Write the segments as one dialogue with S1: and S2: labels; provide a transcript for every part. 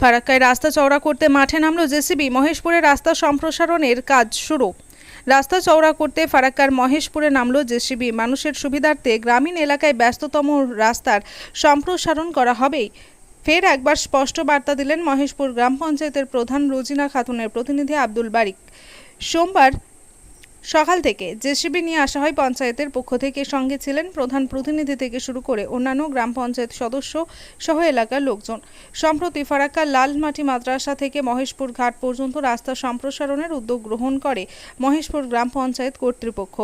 S1: ফারাক্কায় রাস্তা চওড়া করতে মাঠে নামলো জেসিবি। মহেশপুরে রাস্তা সম্প্রসারণের কাজ শুরু। রাস্তা চওড়া করতে ফারাক্কার মহেশপুরে নামলো জেসিবি। মানুষের সুবিধার্থে গ্রামীণ এলাকায় ব্যস্ততম রাস্তার সম্প্রসারণ করা হবেই। ফের একবার স্পষ্ট বার্তা দিলেন মহেশপুর গ্রাম পঞ্চায়েতের প্রধান রোজিনা খাতুনের প্রতিনিধি আব্দুল বারিক। সোমবার সকাল থেকে জেসিবি নিয়ে আসা হয় পঞ্চায়েতের পক্ষ থেকে। সঙ্গে ছিলেন প্রধান প্রতিনিধি থেকে শুরু করে অন্যান্য গ্রাম পঞ্চায়েত সদস্য সহ এলাকার লোকজন। সম্প্রতি ফারাক্কার লালমাটি মাদ্রাসা থেকে মহেশপুর ঘাট পর্যন্ত রাস্তা সম্প্রসারণের উদ্যোগ গ্রহণ করে মহেশপুর গ্রাম পঞ্চায়েত কর্তৃপক্ষ।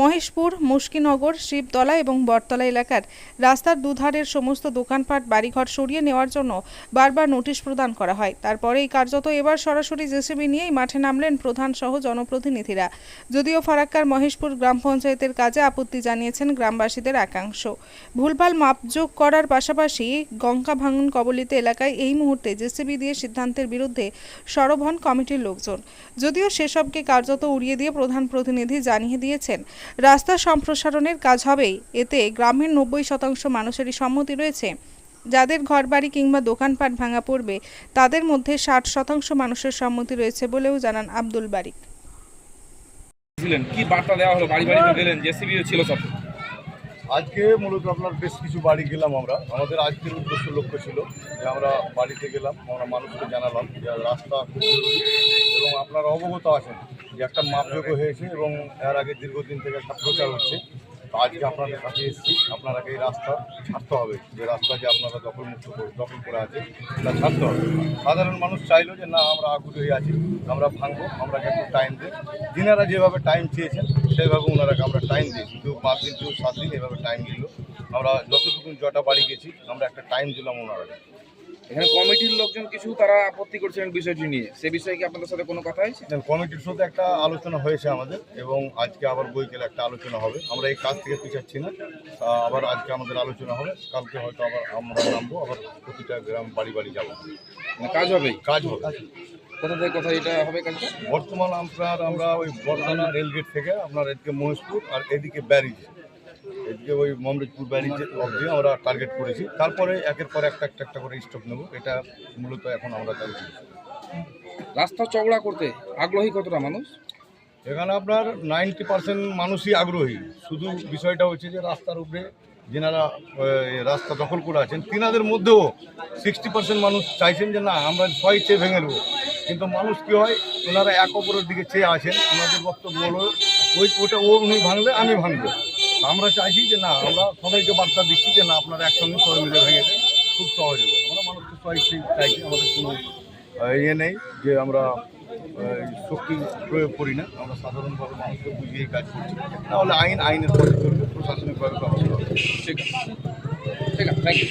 S1: মহেশপুর, মুশকিনগর, শিবতলা এবং বটতলা এলাকার রাস্তার দুধারের সমস্ত দোকানপাট, বাড়িঘর সরিয়ে নেওয়ার জন্য বারবার নোটিশ প্রদান করা হয়। তারপরেই কার্যত এবার সরাসরি জেসিবি নিয়েই মাঠে নামলেন প্রধান সহ জনপ্রতিনিধিরা। যদিও ফারাক্কার মহেশপুর গ্রাম পঞ্চায়েতের কাজে আপত্তি জানিয়েছেন গ্রামবাসীদের একাংশ। ভুলভাল মাপযোগ করার পাশাপাশি গঙ্কা ভাঙন কবলিত এলাকায় এই মুহূর্তে জেসিবি দিয়ে সিদ্ধান্তের বিরুদ্ধে সরব হন কমিটির লোকজন। যদিও সেসবকে কার্যত উড়িয়ে দিয়ে প্রধান প্রতিনিধি জানিয়ে দিয়েছেন, রাস্তা সম্প্রসারণের কাজ হবেই। এতে গ্রামের নব্বই শতাংশ মানুষেরই সম্মতি রয়েছে। যাদের ঘরবাড়ি কিংবা দোকানপাট ভাঙা পড়বে, তাদের মধ্যে ষাট শতাংশ মানুষের সম্মতি রয়েছে বলেও জানান আব্দুল বারিক।
S2: ছিলেন? কি বার্তা দেওয়া হলো? বাড়ি বাড়ি গেলেন জেসিবিও ছিল সব।
S3: আজকে মূলত আপনার বেশ কিছু বাড়ি গেলাম আমরা। আমাদের আজকের উদ্দেশ্য লক্ষ্য ছিল যে আমরা বাড়িতে গেলাম, আমরা মানুষকে জানালাম যে রাস্তা খুব এবং আপনারা অবগত আছেন যে একটা মাপযোগ্য হয়েছে এবং এর আগে দীর্ঘদিন থেকে একটা প্রচার হচ্ছে। আজকে আপনাদের কাছে এসেছি, আপনারাকে এই রাস্তা ছাড়তে হবে। যে রাস্তা যে আপনারা দখলমুক্ত করে, দখল করে আছে তা ছাড়তে হবে। সাধারণ মানুষ চাইলো যে, না, আমরা আগ্রহী আছি, আমরা ভাঙবো, আমরা একটু টাইম দিই। যিনারা যেভাবে টাইম চেয়েছেন, সেইভাবে ওনারাকে আমরা টাইম দিই কেউ পাঁচ দিন, কেউ সাত দিন এভাবে টাইম দিল। আমরা যতটুকু জটা বাড়ি গেছি, আমরা একটা টাইম দিলাম ওনারাকে।
S2: এখানে কমিটির লোকজন কিছু তারা আপত্তি করছেন বিষয়টি নিয়ে। সে বিষয়ে কি আপনাদের সাথে কোনো কথা হয়েছে?
S3: কমিটির সাথে একটা আলোচনা হয়েছে আমাদের এবং আজকে আবার বইকেলে একটা আলোচনা হবে। আমরা এই কাজ থেকে পিছাচ্ছি না। আবার আজকে আমাদের আলোচনা হবে। কালকে হয়তো আবার আমরা নামবো আবার প্রতিটা গ্রাম বাড়ি বাড়ি যাব।
S2: মানে কাজ হবেই?
S3: কাজ হবে।
S2: কোথা থেকে কোথায় এটা হবে কাজটা?
S3: বর্তমান আপনার আমরা ওই বর্ধনা রেলগেট থেকে আপনার এদিকে মহেশপুর আর এদিকে ব্যারিজ। এদিকে ওই মমরেজপুর ব্যারিজ অবধি আমরা টার্গেট করেছি। তারপরে একের পর একটা একটা একটা করে স্টপ নেব। এটা মূলত এখন আমরা চাইছি
S2: রাস্তা চওড়া করতে আগ্রহী কতটা মানুষ?
S3: এখানে আপনার নাইনটি পার্সেন্ট মানুষই আগ্রহী। শুধু বিষয়টা হচ্ছে যে রাস্তার উপরে যেনারা রাস্তা দখল করে আছেন তিনাদের মধ্যেও সিক্সটি পার্সেন্ট মানুষ চাইছেন যে না আমরা ছয় চেয়ে ভেঙে নেব। কিন্তু মানুষ কী হয় ওনারা এক অপরের দিকে চেয়ে আছেন। ওনাদের বক্তব্য হলো ওই ওটা ও উনি ভাঙলে আমি ভাঙবো। আমরা চাইছি যে না, আমরা সবাইকে বার্তা দিচ্ছি যে না, আপনারা একসঙ্গে সবাই মিলে ভেঙে দেন খুব সহজ হবে। আমরা মানুষকে চাইছি চাইছি, আমাদের কোনো ইয়ে নেই যে আমরা শক্তি প্রয়োগ করি না। আমরা সাধারণভাবে মানুষকে বুঝিয়ে কাজ করছি। তাহলে আইন, আইনের প্রশাসনিকভাবে
S2: ঠিক আছে। ঠিক আছে থ্যাংক ইউ